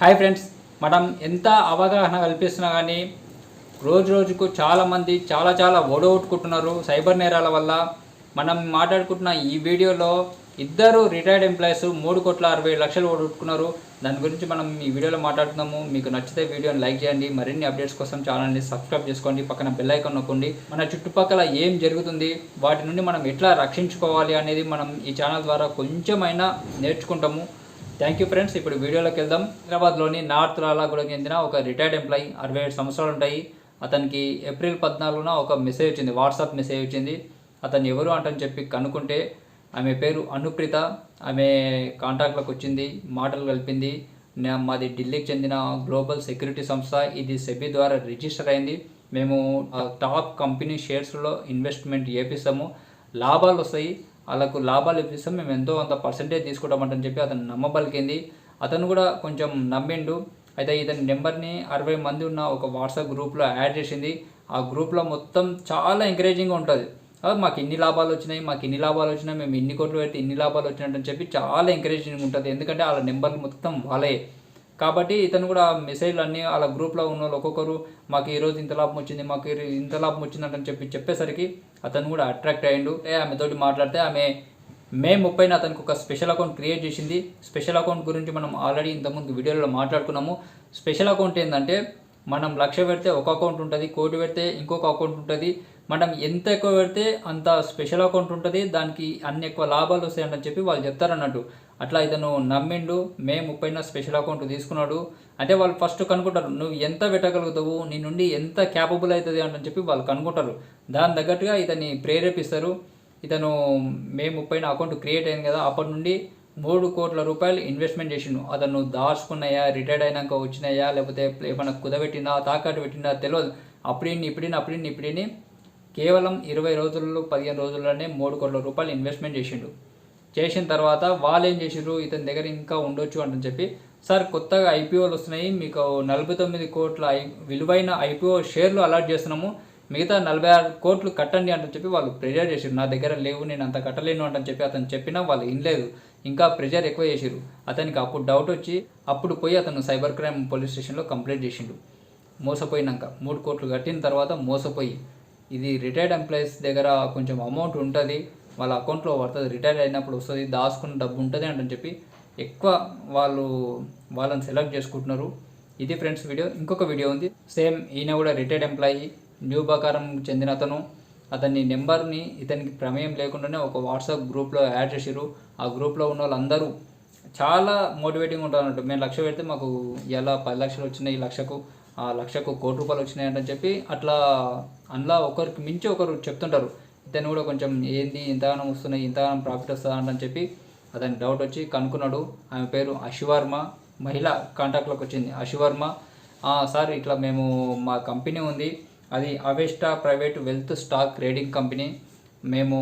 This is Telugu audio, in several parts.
హాయ్ ఫ్రెండ్స్ మనం ఎంత అవగాహన కల్పిస్తున్నా కానీ రోజు రోజుకు చాలామంది చాలా చాలా ఓడగొట్టుకుంటున్నారు సైబర్ నేరాల వల్ల. మనం మాట్లాడుకుంటున్న ఈ వీడియోలో ఇద్దరు రిటైర్డ్ ఎంప్లాయీస్ మూడు కోట్ల అరవై లక్షలు ఓడగొట్టుకున్నారు. దాని గురించి మనం ఈ వీడియోలో మాట్లాడుతున్నాము. మీకు నచ్చితే వీడియోని లైక్ చేయండి. మరిన్ని అప్డేట్స్ కోసం ఛానల్ని సబ్స్క్రైబ్ చేసుకోండి. పక్కన బెల్ ఐకాన్ నొక్కండి. మన చుట్టుపక్కల ఏం జరుగుతుంది వాటి నుండి మనం ఎట్లా రక్షించుకోవాలి అనేది మనం ఈ ఛానల్ ద్వారా కొంచెమైనా నేర్చుకుంటాము. థ్యాంక్ యూ ఫ్రెండ్స్ ఇప్పుడు వీడియోలోకి వెళ్దాం. హైదరాబాద్లోని నార్త్ లాలాగూడకి చెందిన ఒక రిటైర్డ్ ఎంప్లాయీ అరవై ఏడు సంవత్సరాలు ఉంటాయి. అతనికి ఏప్రిల్ పద్నాలుగున ఒక మెసేజ్ వచ్చింది వాట్సాప్ మెసేజ్ వచ్చింది. అతను ఎవరు అంటని చెప్పి కనుక్కుంటే ఆమె పేరు అనుప్రిత. ఆమె కాంటాక్ట్లోకి వచ్చింది మాటలు కలిపింది. మాది ఢిల్లీకి చెందిన గ్లోబల్ సెక్యూరిటీ సంస్థ. ఇది సెబీ ద్వారా రిజిస్టర్ అయింది. మేము టాప్ కంపెనీ షేర్స్లో ఇన్వెస్ట్మెంట్ చేపిస్తాము. లాభాలు వస్తాయి. వాళ్ళకు లాభాలు ఇప్పిస్తాం మేము ఎంతో అంత పర్సంటేజ్ తీసుకుంటామంటని చెప్పి అతను నమ్మబలికింది. అతను కూడా కొంచెం నమ్మిండు. అయితే ఇతని నెంబర్ని అరవై మంది ఉన్న ఒక వాట్సాప్ గ్రూప్లో యాడ్ చేసింది. ఆ గ్రూప్లో మొత్తం చాలా ఎంకరేజింగ్గా ఉంటుంది. మాకు ఇన్ని లాభాలు వచ్చినాయి మాకు ఇన్ని లాభాలు వచ్చినాయి మేము ఇన్ని కోట్లు పెడితే ఇన్ని లాభాలు వచ్చినాయని చెప్పి చాలా ఎంకరేజింగ్ ఉంటుంది. ఎందుకంటే వాళ్ళ నెంబర్లు మొత్తం వాళ్ళే. కాబట్టి ఇతను కూడా మెసేజ్లు అన్నీ వాళ్ళ గ్రూప్లో ఉన్న వాళ్ళు ఒక్కొక్కరు మాకు ఈ రోజు ఇంత లాభం వచ్చింది మాకు ఇంత లాభం వచ్చిందంటని చెప్పి చెప్పేసరికి అతను కూడా అట్రాక్ట్ అయ్యిండు. ఏ ఆమెతోటి మాట్లాడితే ఆమె మే ముప్పైన అతనికి ఒక స్పెషల్ అకౌంట్ క్రియేట్ చేసింది. స్పెషల్ అకౌంట్ గురించి మనం ఆల్రెడీ ఇంతకుముందు వీడియోలో మాట్లాడుకున్నాము. స్పెషల్ అకౌంట్ ఏంటంటే మనం లక్ష పెడితే ఒక అకౌంట్ ఉంటుంది కోటి పెడితే ఇంకొక అకౌంట్ ఉంటుంది మనం ఎంత ఎక్కువ పెడితే అంత స్పెషల్ అకౌంట్ ఉంటుంది దానికి అన్ని ఎక్కువ లాభాలు వస్తాయంటని చెప్పి వాళ్ళు చెప్తారన్నట్టు. అట్లా ఇతను నమ్మిండు మే ముప్పైన స్పెషల్ అకౌంట్ తీసుకున్నాడు. అంటే వాళ్ళు ఫస్ట్ కనుక్కుంటారు నువ్వు ఎంత పెట్టగలుగుతావు? నీ నుండి ఎంత క్యాపబుల్ అవుతుంది? అంటని చెప్పి వాళ్ళు కనుక్కుంటారు. దాని తగ్గట్టుగా ఇతన్ని ప్రేరేపిస్తారు. ఇతను మే ముప్పైన అకౌంట్ క్రియేట్ అయింది కదా అప్పటి నుండి మూడు కోట్ల రూపాయలు ఇన్వెస్ట్మెంట్ చేసిండు. అతను దాచుకున్నాయా రిటైర్డ్ అయినాక వచ్చినాయా లేకపోతే ఏమైనా కుదబెట్టిందా తాకట్టు పెట్టిందా తెలియదు అప్పుడిని ఇప్పుడిని అప్పుడిన్ని ఇప్పుడిని కేవలం ఇరవై రోజుల్లో పదిహేను రోజుల్లోనే మూడు కోట్ల రూపాయలు ఇన్వెస్ట్మెంట్ చేసిండు. చేసిన తర్వాత వాళ్ళు ఏం చేసారు ఇతని దగ్గర ఇంకా ఉండొచ్చు అంటని చెప్పి సార్ కొత్తగా ఐపీఓలు వస్తున్నాయి మీకు నలభై తొమ్మిది కోట్ల ఐ విలువైన ఐపీఓ షేర్లు అలాట్ చేస్తున్నాము మిగతా నలభై ఆరు కోట్లు కట్టండి అంటని చెప్పి వాళ్ళు ప్రెజర్ చేసిరు నా దగ్గర లేవు నేను అంత కట్టలేను అంటని చెప్పి అతను చెప్పినా వాళ్ళు వినలేదు. ఇంకా ప్రెజర్ ఎక్కువ చేసిరు అతనికి అప్పుడు డౌట్ వచ్చి అప్పుడు పోయి అతను సైబర్ క్రైమ్ పోలీస్ స్టేషన్లో కంప్లైంట్ చేసిండు. మోసపోయినాక మూడు కోట్లు కట్టిన తర్వాత మోసపోయి ఇది రిటైర్డ్ ఎంప్లాయీస్ దగ్గర కొంచెం అమౌంట్ ఉంటుంది వాళ్ళ అకౌంట్లో పడుతుంది రిటైర్ అయినప్పుడు వస్తుంది దాచుకున్న డబ్బు ఉంటుంది అంటని చెప్పి ఎక్కువ వాళ్ళు వాళ్ళని సెలెక్ట్ చేసుకుంటున్నారు. ఇది ఫ్రెండ్స్ వీడియో ఇంకొక వీడియో ఉంది. సేమ్ ఈయన కూడా రిటైర్డ్ ఎంప్లాయీ న్యూ బకారం చెందిన అతను. అతని నెంబర్ని ఇతనికి ప్రమేయం లేకుండానే ఒక వాట్సాప్ గ్రూప్లో యాడ్ చేసిరు ఆ గ్రూప్లో ఉన్న వాళ్ళందరూ చాలా మోటివేటింగ్ ఉంటారు అన్నట్టు. మేము లక్ష పెడితే మాకు ఎలా పది లక్షలు వచ్చినాయి ఈ లక్షకు. లక్షకు కోటి రూపాయలు వచ్చినాయంటని చెప్పి అట్లా అందులో ఒకరికి మించి ఒకరు చెప్తుంటారు. ఇతను కూడా కొంచెం ఏంది ఇంతగానం వస్తున్నాయి ఇంతగానం ప్రాఫిట్ వస్తుందా అని చెప్పి అతని డౌట్ వచ్చి కనుక్కున్నాడు. ఆమె పేరు అశివర్మ మహిళ కాంటాక్ట్లోకి వచ్చింది. అశివర్మ సార్ ఇట్లా మేము మా కంపెనీ ఉంది. అది Avesta private wealth stock trading company మేము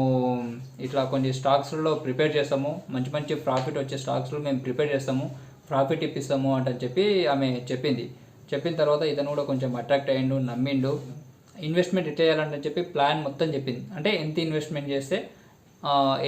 ఇట్లా కొన్ని స్టాక్స్లో ప్రిపేర్ చేస్తాము. మంచి మంచి ప్రాఫిట్ వచ్చే స్టాక్స్లో మేము ప్రిపేర్ చేస్తాము. ప్రాఫిట్ ఇప్పిస్తాము అంటని చెప్పి ఆమె చెప్పింది. చెప్పిన తర్వాత ఇతను కూడా కొంచెం అట్రాక్ట్ అయ్యిండు నమ్మిండు. ఇన్వెస్ట్మెంట్ ఎట్లా చేయాలంటని చెప్పి ప్లాన్ మొత్తం చెప్పింది. అంటే ఎంత ఇన్వెస్ట్మెంట్ చేస్తే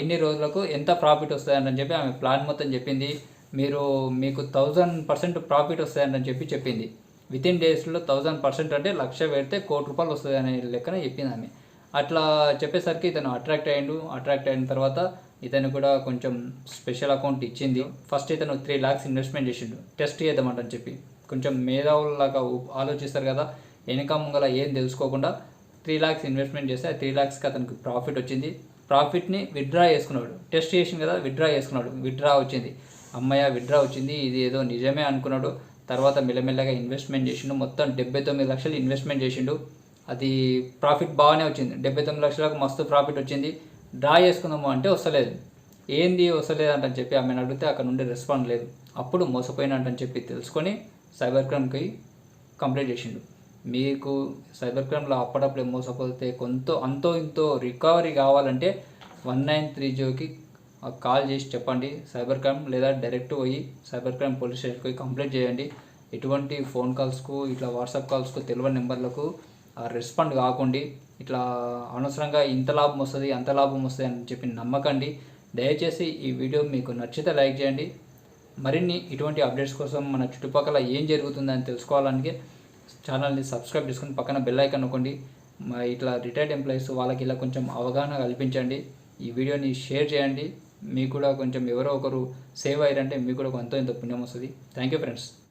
ఎన్ని రోజులకు ఎంత ప్రాఫిట్ వస్తుందని చెప్పి ఆమె ప్లాన్ మొత్తం చెప్పింది. మీరు మీకు థౌజండ్ పర్సెంట్ ప్రాఫిట్ వస్తాయని చెప్పి చెప్పింది. విత్ ఇన్ డేస్లో థౌజండ్ పర్సెంట్ అంటే లక్ష పెడితే కోటి రూపాయలు వస్తుంది అనే లెక్కన చెప్పింది ఆమె. అట్లా చెప్పేసరికి ఇతను అట్రాక్ట్ అయ్యిండు. అట్రాక్ట్ అయిన తర్వాత ఇతను కూడా కొంచెం స్పెషల్ అకౌంట్ ఇచ్చింది. ఫస్ట్ ఇతను త్రీ ల్యాక్స్ ఇన్వెస్ట్మెంట్ చేసిండు. టెస్ట్ చేద్దామంటని చెప్పి. కొంచెం మేధావులాగా ఆలోచిస్తారు కదా. వెనక ముంగల ఏం తెలుసుకోకుండా త్రీ ల్యాక్స్ ఇన్వెస్ట్మెంట్ చేస్తే ఆ త్రీ ల్యాక్స్కి అతనికి ప్రాఫిట్ వచ్చింది. ప్రాఫిట్ని విత్డ్రా చేసుకున్నాడు. టెస్ట్ చేసింది కదా విత్డ్రా చేసుకున్నాడు. విత్డ్రా వచ్చింది. అమ్మయ్య విత్డ్రా వచ్చింది. ఇది ఏదో నిజమే అనుకున్నాడు. తర్వాత మెల్లమెల్లగా ఇన్వెస్ట్మెంట్ చేసిండు. మొత్తం డెబ్బై తొమ్మిది లక్షలు ఇన్వెస్ట్మెంట్ చేసిండు. అది ప్రాఫిట్ బాగానే వచ్చింది. డెబ్బై తొమ్మిది లక్షలకు మస్తు ప్రాఫిట్ వచ్చింది. డ్రా చేసుకుందాము అంటే వస్తలేదు. ఏంది వస్తలేదు అంటని చెప్పి ఆమెను అడిగితే అక్కడ నుండి రెస్పాండ్ లేదు. అప్పుడు మోసపోయినట్టని చెప్పి తెలుసుకొని సైబర్ క్రైమ్కి కంప్లైంట్ చేసిండు. మీకు సైబర్ క్రైమ్లో ఏమో మోసపోతే కొంత అంతో ఇంతో రికవరీ కావాలంటే వన్ నైన్ త్రీ జీరోకి కాల్ చేసి చెప్పండి. సైబర్ క్రైమ్ లేదా డైరెక్ట్ పోయి సైబర్ క్రైమ్ పోలీస్ స్టేషన్కి పోయి కంప్లైంట్ చేయండి. ఎటువంటి ఫోన్ కాల్స్కు ఇట్లా వాట్సాప్ కాల్స్కు తెలియని నెంబర్లకు రెస్పాండ్ కాకండి. ఇట్లా అనవసరంగా ఇంత లాభం వస్తుంది అంత లాభం వస్తుంది అని చెప్పి నమ్మకండి. దయచేసి ఈ వీడియో మీకు నచ్చితే లైక్ చేయండి. మరిన్ని ఇటువంటి అప్డేట్స్ కోసం మన చుట్టుపక్కల ఏం జరుగుతుందని తెలుసుకోవాలని ఛానల్ని సబ్స్క్రైబ్ చేసుకుని పక్కన బెల్ ఐకాన్ నొక్కండి. మా ఇట్లా రిటైర్డ్ ఎంప్లాయీస్ వాళ్ళకి ఇలా కొంచెం అవగాహన కల్పించండి. ఈ వీడియోని షేర్ చేయండి. మీకు కూడా కొంచెం ఎవరో ఒకరు సేవ్ అయ్యారంటే మీకు కూడా ఎంతో ఎంతో పుణ్యం వస్తుంది. Thank you friends